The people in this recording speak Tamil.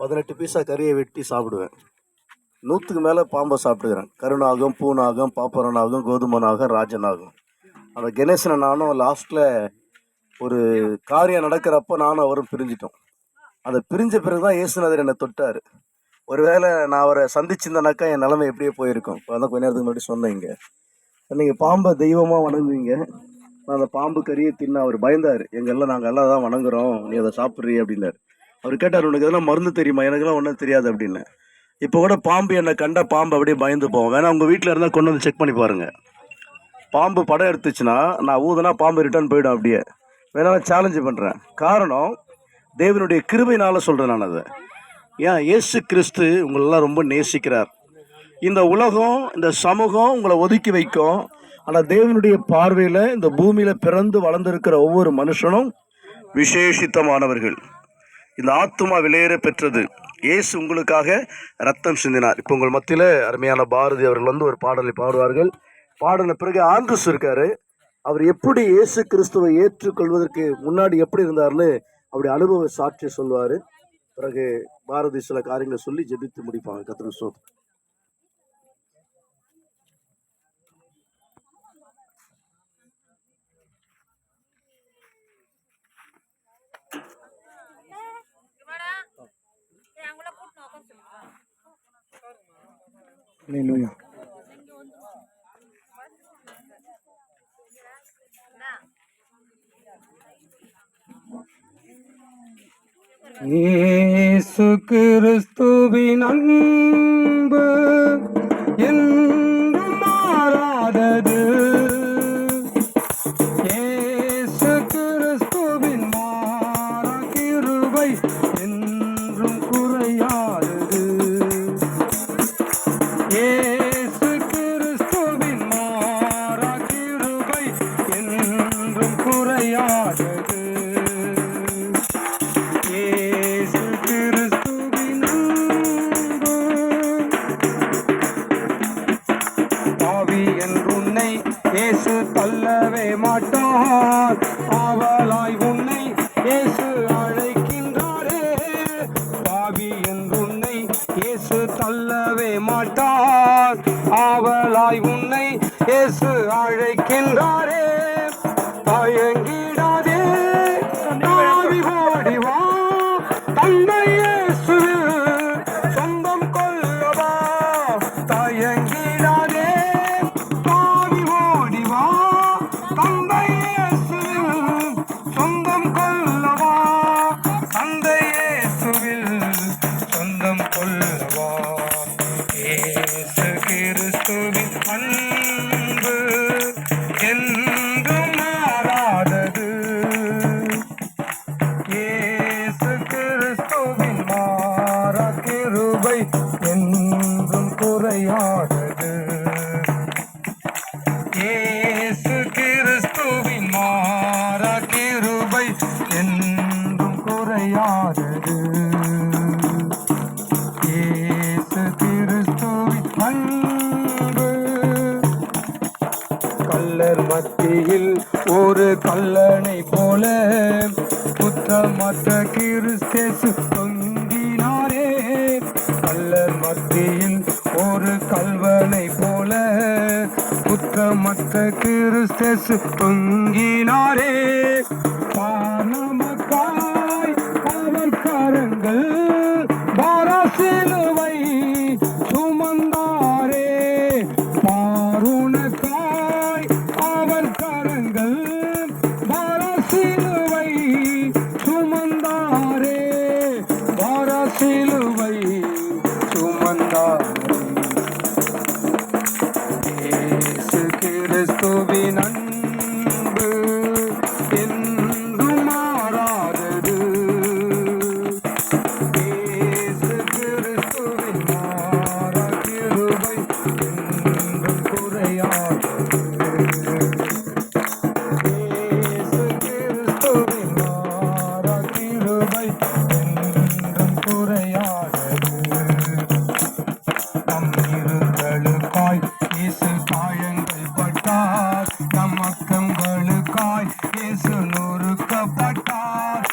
பதினெட்டு பீஸாக கறியை வெட்டி சாப்பிடுவேன். நூற்றுக்கு மேலே பாம்பை சாப்பிட்டுக்கிறேன். கருணாகும் பூனாகும் பாப்பரனாகும் கோதுமனாகும் ராஜனாகும். அந்த கணேசனை நானும் லாஸ்ட்டில் ஒரு காரியம் நடக்கிறப்ப நானும் அவரும் பிரிஞ்சிட்டோம். அதை பிரிஞ்ச பிறகு தான் இயேசுநாதர் என்னை தொட்டார். ஒருவேளை நான் அவரை சந்திச்சிருந்தேனாக்கா என் நிலைமை எப்படியே போயிருக்கும். இப்போ தான் கொஞ்ச நேரத்துக்கு முன்னாடி சொன்னீங்க நீங்கள் பாம்பை தெய்வமாக வணங்குவீங்க. நான் அந்த பாம்பு கறியை தின்ன அவர் பயந்தார். எங்கெல்லாம் நாங்கள் எல்லாம் தான் வணங்குறோம். நீ அதை சாப்பிட்றீ அப்படின்னாரு. அவர் கேட்டார் உனக்கு எதனா மருந்து தெரியுமா? எனக்குலாம் ஒன்றும் தெரியாது அப்படின்னு. இப்போ கூட பாம்பு என்னை கண்டால் பாம்பு அப்படியே பயந்து போவோம். வேணா உங்கள் வீட்டில் இருந்தால் கொண்டு வந்து செக் பண்ணி பாருங்கள் பாம்பு படம் எடுத்துச்சுன்னா நான் ஊதுனா பாம்பு ரிட்டர்ன் போயிடும் அப்படியே. வேணா நான் சேலஞ்சு பண்ணுறேன் காரணம் தேவனுடைய கிருபைனால் சொல்கிறேன் நான் அதை. ஏன்? இயேசு கிறிஸ்து உங்களெல்லாம் ரொம்ப நேசிக்கிறார். இந்த உலகம் இந்த சமூகம் உங்களை ஒதுக்கி வைக்கும். ஆனால் தேவனுடைய பார்வையில் இந்த பூமியில் பிறந்து வளர்ந்துருக்கிற ஒவ்வொரு மனுஷனும் விசேஷித்தமானவர்கள். இந்த ஆத்துமா விலையேற பெற்றது. இயேசு உங்களுக்காக ரத்தம் சிந்தினார். இப்போ உங்கள் மத்தியில் அருமையான பாரதி அவர்கள் வந்து ஒரு பாடலை பாடுவார்கள். பாடின பிறகு ஆண்ட்ரஸ் இருக்காரு அவர் எப்படி இயேசு கிறிஸ்துவை ஏற்றுக்கொள்வதற்கு முன்னாடி எப்படி இருந்தார்னு அவருடைய அனுபவ சாட்சியை சொல்வார் பிறகு பாரதி சில காரியங்களை சொல்லி ஜெபித்து முடிப்பாங்க கத்திர சோத் இயேசு கிறிஸ்துவின் இயேசு மாட்டார். ஆவலாய் உன்னை இயேசு அழைக்கின்றாரே. பாவி என்றுன்னை இயேசு தள்ளவே மாட்டார். ஆவலாய் உன்னை இயேசு அழைக்கின்றாரே. தயங்கி கல்லர் மத்தியில் ஒரு கல்லனை போல புத்தமற்ற கிறிஸ்தேசு தொங்கினாரே. கல்லர் மத்தியில் ஒரு கல்வனை போல புத்தமற்ற கிறிஸ்தேசு தொங்கினாரே. பானமக்காய் அவர் கரங்கள் பாராசில கிறிஸ்துவின் life.